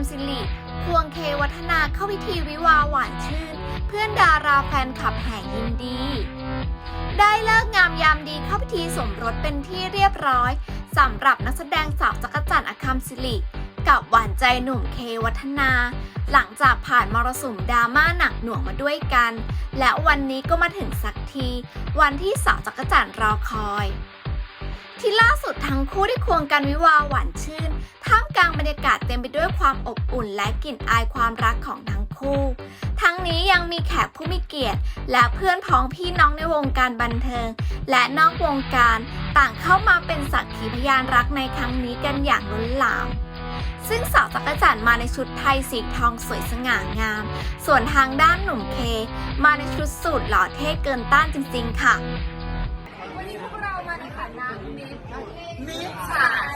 ำสิริควงเควัฒนาเข้าพิธีวิวาหวานชื่น เพื่อนดาราแฟนคลับแห่ยินดี ได้เลิกงามยามดีเข้าพิธีสมรสเป็นที่เรียบร้อยสำหรับนักแสดงสาวจักรจันทร์อคัมศิริกับหวานใจหนุ่มเควัฒนา หลังจากผ่านมรสุมดราม่าหนักหน่วงมาด้วยกัน และวันนี้ก็มาถึงสักที วันที่สาวจักรจันทร์รอคอย ที่ล่าสุดทั้งคู่ได้ควงกันวิวาหวานชื่น บรรยากาศเต็มไปด้วยความอบอุ่นและกลิ่นอายความรักของทั้งคู่ ทั้งนี้ยังมีแขกผู้มีเกียรติ และเพื่อนพ้องพี่น้องในวงการบันเทิง และนอกวงการต่างเข้ามาเป็นสักขีพยานรักในครั้งนี้กันอย่างล้นหลามซึ่งสาวจักรจันทร์มาในชุดไทยสีทองสวยสง่างาม ส่วนทางด้านหนุ่มเค มาในชุดสูทหล่อเท่เกินต้านจริงๆค่ะ วันนี้พวกเรามาในฐานะมิตรมิตรสาย